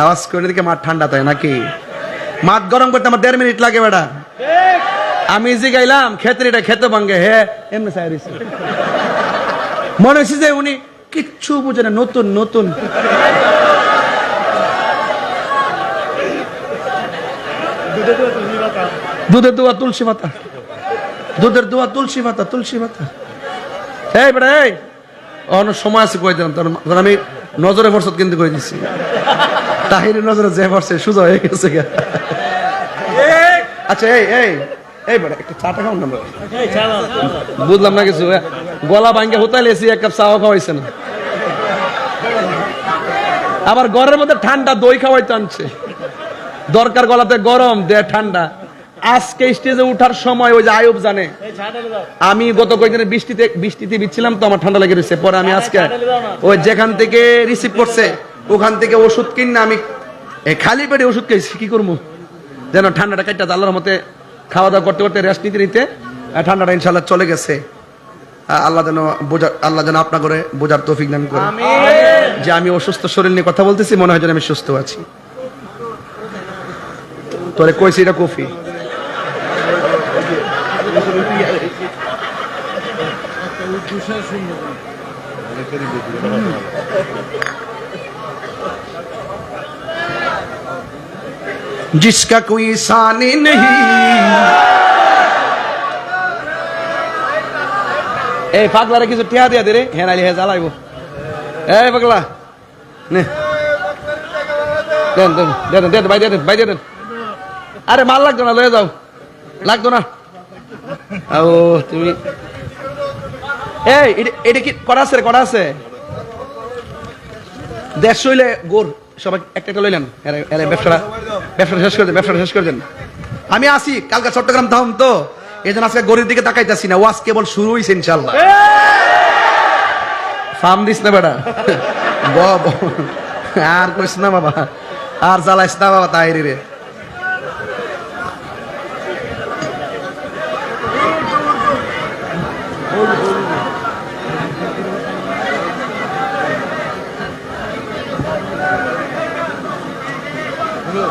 আওয়াজ করে দিকে মাঠ ঠান্ডা তাই নাকি? মাঠ গরম করতে আমার দেড় মিনিট লাগে বেটা আমি যে গাইলাম খেতরিটা খেতে ভাঙ্গে হে এমনি হইছে। মনে হয়েছে যে উনি কিচ্ছু বুঝে না নতুন নতুন। দুধের দোয়া তুলসী পাতা। দুধের দোয়া তুলসী পাতা। তুলসী পাতা এই বেটা এই। অন্য সময় আছে কই দিলাম তখন তখন আমি নজরে ফরসত কিন্তু কই দিছি তাহিরের নজরে যে পড়ছে, সুজা হয়ে গেছে আচ্ছা এই এই এই বেটা, একটু চাটা খাও না বুঝলাম না কিছু গলা ভাঙ্গে হোতালে এসি এক কাপ চাও খাওয়াইছে না। আবার ঘরের মধ্যে ঠান্ডা দই খাওয়াইতে আনছে। দরকার গলাতে গরম, দে, ঠান্ডা। আজকে স্টেজে উঠার সময় ওই যে আয়ুব জানে। আমি গত কয়েকদিনে বৃষ্টিতে বৃষ্টিতে বিচ্ছিলাম তো, আমার ঠান্ডা লেগে রয়েছে। পরে আমি আজকে ওই যেখান থেকে রিসিভ করছে ওখান থেকে ওষুধ কিনে আমি খালি পেটে ওষুধ খাইছি কি করব? যেন ঠান্ডাটা কাটটা আল্লাহর মতে খাওয়া দাওয়া করতে করতে রেস্ট নিতে নিতে ঠান্ডাটা ইনশাল্লাহ চলে গেছে। আল্লাহ যেন বোঝার আল্লাহ যেন আপনা করে বোঝার তৌফিক দান করে। যে আমি অসুস্থ শরীর নিয়ে কথা বলতেছি মনে হয় যেন আমি সুস্থ আছি। তোরে কইছি এটা কফি। जिसका कोई सानी नहीं এই পাগলারে কিছু টিয়া দিয়া দে রে হ্যাঁ নাইলে হ্যাঁ জ্বালাইব এই পাগলা নে দেন দেন দেন দেন ভাই দেন ভাই দেন আরে মাল লাগতো না লয়ে যাও লাগতো না ও তুমি এই এটা- এটা কি করা আছে রে, করা আছে দেড়শো হইলে গোর সবাই একটা একটা লইলেন। ব্যবসাটা ব্যবসাটা শেষ করে দেন, ব্যবসাটা শেষ করে দেন। আমি আসি কালকে চট্টগ্রাম থাম তো। এই জন্য আজকে গরিব দিকে তাকাইতেছি না। ওয়াজ কেবল শুরু হয়েছে ইনশাল্লাহ ফার্ম দিস না বেটা। আর কইস না বাবা। আর জ্বালাইস না বাবা তাই রে হলো।